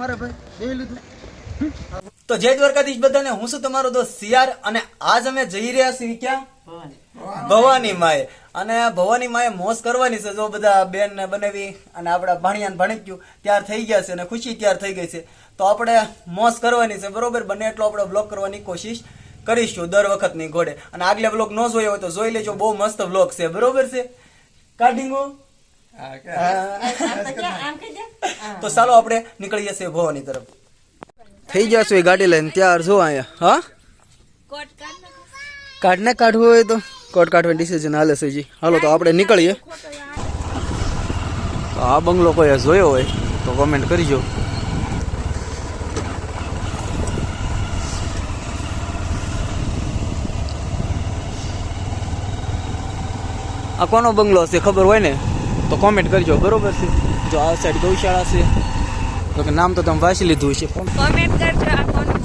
મારા ભાઈ? બે લીધું. તો જય દ્વારકાધીશ બધાને. હું છું તમારો દોસ્ત સિયાર અને આજ અમે જઈ રહ્યા છીએ ક્યાં? ભવાની. માએ. અને ભવાની માએ મોસ કરવાની છે. જો બધા બેન ને બનાવી અને આપણા ભાણિયા ભણી ગયું ત્યાર થઈ ગયા છે અને ખુશી ત્યાર થઈ ગઈ છે. તો આપણે મોસ કરવાની છે. બરોબર? બને એટલો આપણે બ્લોક કરવાની કોશિશ કરીશું દર વખતની ઘોડે. અને આગલા બ્લોગ ન જોયો હોય તો જોઈ લેજો. બહુ મસ્ત બ્લોગ છે. બરોબર છે? કાઢીંગો તો ચાલો આપણે નીકળીએ છીએ ભવાની તરફ. થઈ જશું એ ગાડી લઈને, ત્યાર જો અહીંયા. હા? કાઢ ને કાઢવું હોય તો કોટ કાઢવાની ડિસિઝન હાલે છે જી. હાલો તો આપણે નીકળીએ. તો આ બંગલો કોઈ જોયો હોય તો કોમેન્ટ કરજો. આ કોનો બંગલો છે ખબર હોય ને? તો કોમેન્ટ કરજો, બરોબર છે? જો આ સાઈડ ગૌશાળા છે, તો કે નામ તો તમે વાંચી લીધું છે કોમેન્ટ કરજો, આ કોનું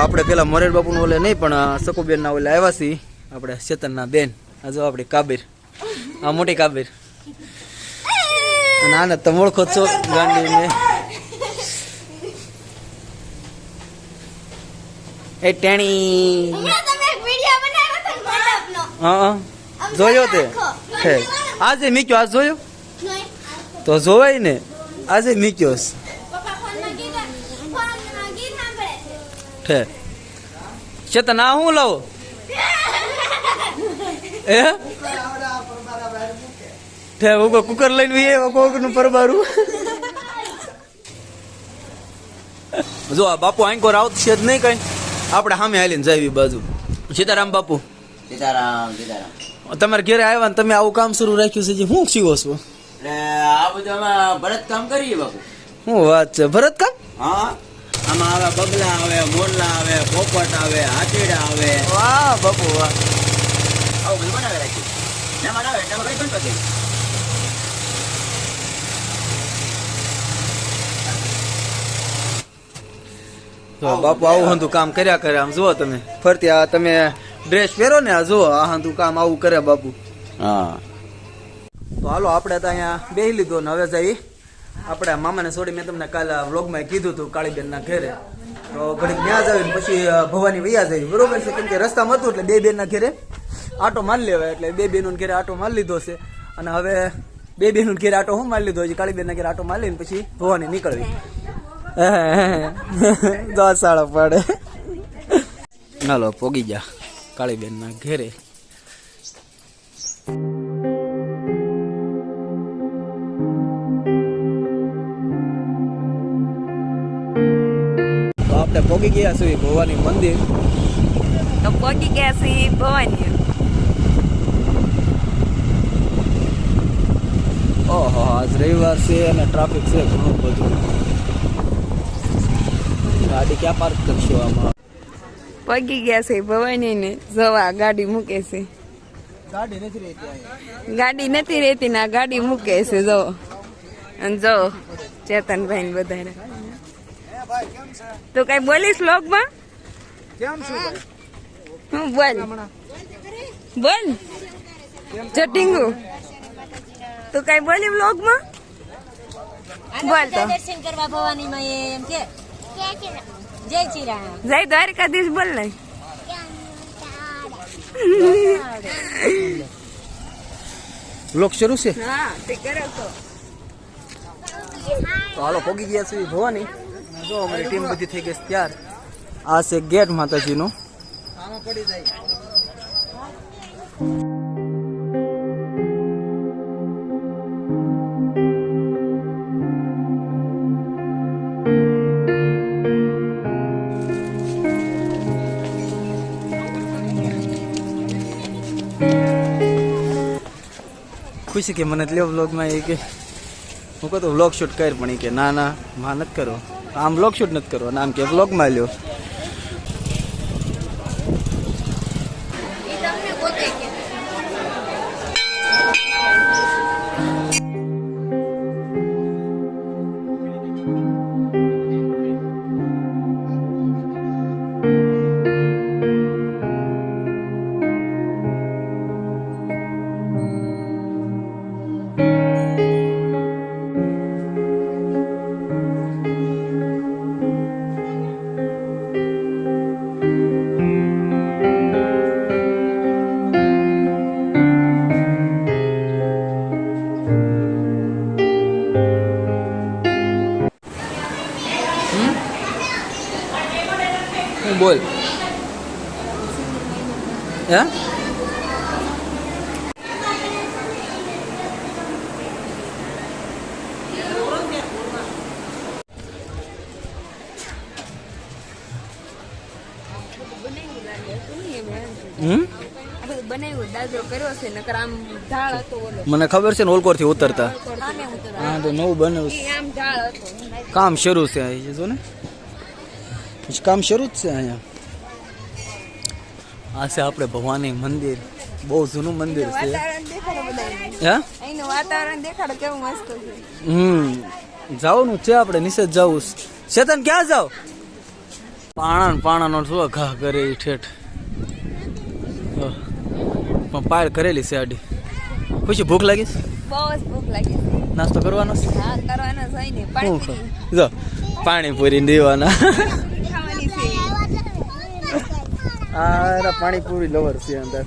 આપણે પેલા મોરેલ બાપુનું ઓલે નહીં પણ આ સકુબેન ના ઓલે આવ્યા છીએ. આપણે ચેતનના બેન. આ જો આપણી કાબીર. આ મોટી કાબીર. ના ના તમે ઓળખો છો ગાંડી ને એ ટેણી. હા જોયો તે? આજે મીક્યો આજ જોયો? તો જોવાય ને. આજે મીક્યો છે. ઠે ના હું લાવો એ ઠે ઉગો કુકર લઈને વી આવ્યો કોકનું પરબારું. જો આ બાપુ આંકોર છે જ નહીં કઈ. આપણે સામે હાલીને જાવી બાજુ. સીતારામ બાપુ. સીતારામ સીતારામ. તમારે ઘરે આવ્યા ને તમે આવું કામ શરૂ રાખ્યું છે જે હું સીવો છો? આ બધું ભરત કામ કરીએ બાપુ. શું વાત છે? ભરત કામ હા. આમાં આવે બગલા આવે મોરલા આવે પોપટ આવે હાથીડા આવે. વાહ બાપુ વાહ. આવું બધું બનાવી રાખ્યું મહેમાન આવે એટલે કઈ પણ પકડીએ. જો બાપુ આવું હંધું કામ કર્યા કરે આમ જુઓ તમે. ફરતી આ તમે ડ્રેસ પહેરો ને આ જુઓ આ હંધું કામ આવું કરે બાપુ. હા. તો હાલો આપણે તો અહીંયા બેહી લીધો ને હવે જઈ આપણે મામાને છોડી મેં તમને કાલે વ્લોગમાં કીધું હતું કાળીબેનના ઘરે. તો ઘડીક ત્યાં જ આવીને પછી ભવાની વૈયા જઈ બરોબર છે? કેમ કે રસ્તામાં હતું એટલે બે બેનના ઘેરે આટો મારી લેવાય. એટલે બે બેનો ઘરે આટો મારી લીધો છે. અને હવે બે બેનો ઘરે આટો હું મારી લીધો છે? કાળીબેનના ઘરે આટો મારી લઈને પછી ભવાની નીકળવી. દસ સાડા પડે. હાલો, પોગી જા કાળીબેનના ઘરે. પોગી ગયા છીએ ભવાની મંદિર. તો પહોંચી ગયા છે ભવાની. ઓહો આજ રવિવાર છે અને ટ્રાફિક છે ઘણું બધું. ગાડી ક્યાં પાર્ક કરશો આમાં? પગી ગયા છે ભવાની ને જવા ગાડી મૂકે છે. ગાડી નથી રહેતી ગાડી નથી રહેતી ને ગાડી મૂકે છે જો અને જો ચેતનભાઈ ને બધા તો કઈ બોલીશ લોકમાં કેમ છું હું બોલ. બોલ. ચટિંગુ તું કઈ બોલી વ્લોગમાં બોલ તો. દર્શન કરવા ભવાની માં એમ કે. જય ચિરા જય દ્વારકાધીશ બોલ ને. લોક શરૂ છે? હા તે કરે તો. તો હાલો પોગી ગયા છે ભવાની. જો અમારી ટીમ બધી થઈ ગઈ ત્યાર. આ છે ગેટ માતાજીનું. ખુશી કે મને લ્યો વ્લોગમાં એ કે હું કહું તો વ્લોગ શૂટ કર પણ એ કે ના ના, માં નથી કરો આમ બ્લોક શૂટ નથી કરો આમ કે વ્લોગમાં લ્યો. હતો હે? મને ખબર છે ને ઓલકોરથી ઉતરતા. હા તો નવું હતો કામ શરૂ છે જો ને. હજી કામ શરૂ જ છે અહીંયા. આ છે આપણે ભવાની મંદિર. બહુ જૂનું મંદિર છે. હમ. જવાનું છે આપણે નિષેધ જવું. ચેતન ક્યાં જાવ પાણા ને પાણાનો શું ઘા કરે ઠેઠ. પણ પાયલ કરેલી છે આડી. પછી ભૂખ લાગી બહુ જ ભૂખ લાગી નાસ્તો કરવાનો હા કરવાનો જ હોય ને પાણીપુરી જો પાણીપુરી દેવાના. આ પાણીપુરી લવર છે અંદર.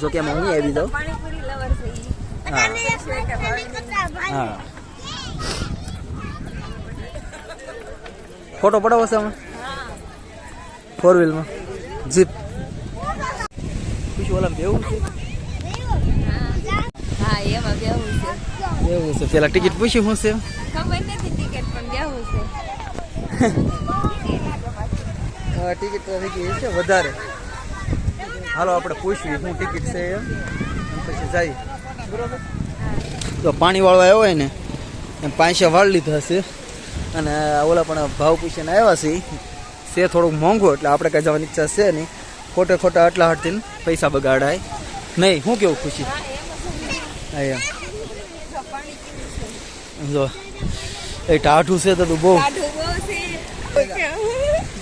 જો કે મમ્મી હું આવી દો પાણીપુરી લવર છે હા. હા. ફોટો પડાવો છે અમે ફોર વ્હીલમાં જીપ ખુશી ઓલા બેવું છે? હા એમાં બેહવું છે. એવું છે. પેલા ટિકિટ પૂછી હું છે? ખબર નથી ટિકિટ પણ બેહવું છે. ટિકિટ ટ્રાફિક છે વધારે. હાલો, આપણે પૂછવી શું ટિકિટ છે એમ. પછી જઈએ. બરોબર? તો પાણી વાળો આવ્યો હોય ને, એમ પાંચસો વાળ લીધા છે. અને ઓલા પણ ભાવ પૂછીને આવ્યા છે. છે થોડુંક મોંઘું, એટલે આપણે કાંઈ જવાની ઈચ્છા છે નહીં. ખોટે ખોટા આટલા હાટથી પૈસા બગાડાય. નહીં શું કેવું ખુશી અહીંયા જો, એ ટાઢું છે તો તું બહુ.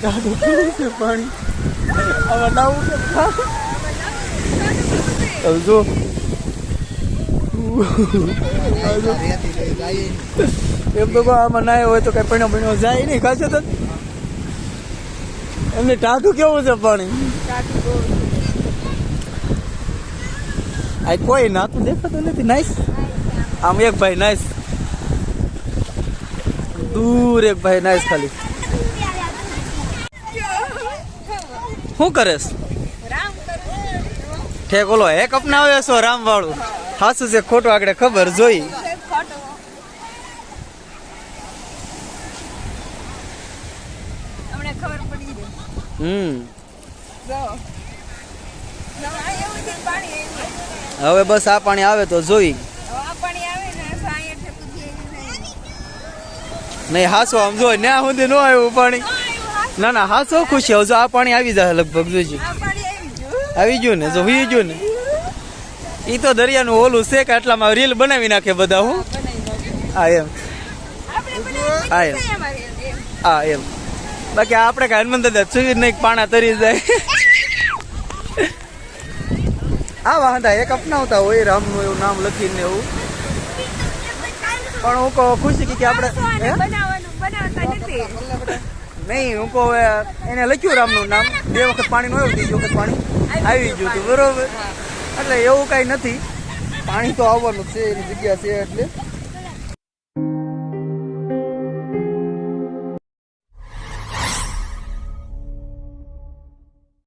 છે પાણી. આમાં નાવું છે. જો. એમ તો આમાં ના હોય તો કઈ પૈણો પૈણો જાય નહીં ખાશે તો. એમને ટાઢું કેવું છે પાણી? આ કોઈ નાતું દેખાતું નથી નાઈસ આમ એક ભાઈ નાઈસ દૂર એક ભાઈ નાઈસ ખાલી. શું કરેસ રામ કરું ઠેક ઓલો એક અપનાવે છો રામ વાળું હાસું છે ખોટું આગળ ખબર જોઈ. હમ. હવે બસ આ પાણી આવે તો જોઈ. નહીં. નહીં હાસો આમ જો ન્યા સુધી ન આવ્યું પાણી. ના ના હાસો ખુશ છે. જો આ પાણી આવી જાય લગભગ જોજી આવી ગયું. ને જો હુઈ ગયું ને. એ તો દરિયાનું ઓલું છે કે આટલામાં રીલ બનાવી નાખે બધા હું. હા એમ. હા એમ. હા એમ. બાકી આપણે કાંઈ હનુમાન દાદા સુવી નહીં પાણા તરી જાય. આ વાંધા એક અપનાવતા હોય રામનું એવું નામ લખીને એવું. પણ હું કહું ખુશી કે આપણે નહીં, હું કહું એને લખ્યું રામનું નામ. બે વખત પાણી નું આવ્યું ત્રીજી વખત પાણી આવી ગયું હતું, બરોબર. એટલે એવું કાંઈ નથી. પાણી તો આવવાનું છે, એની જગ્યા છે એટલે.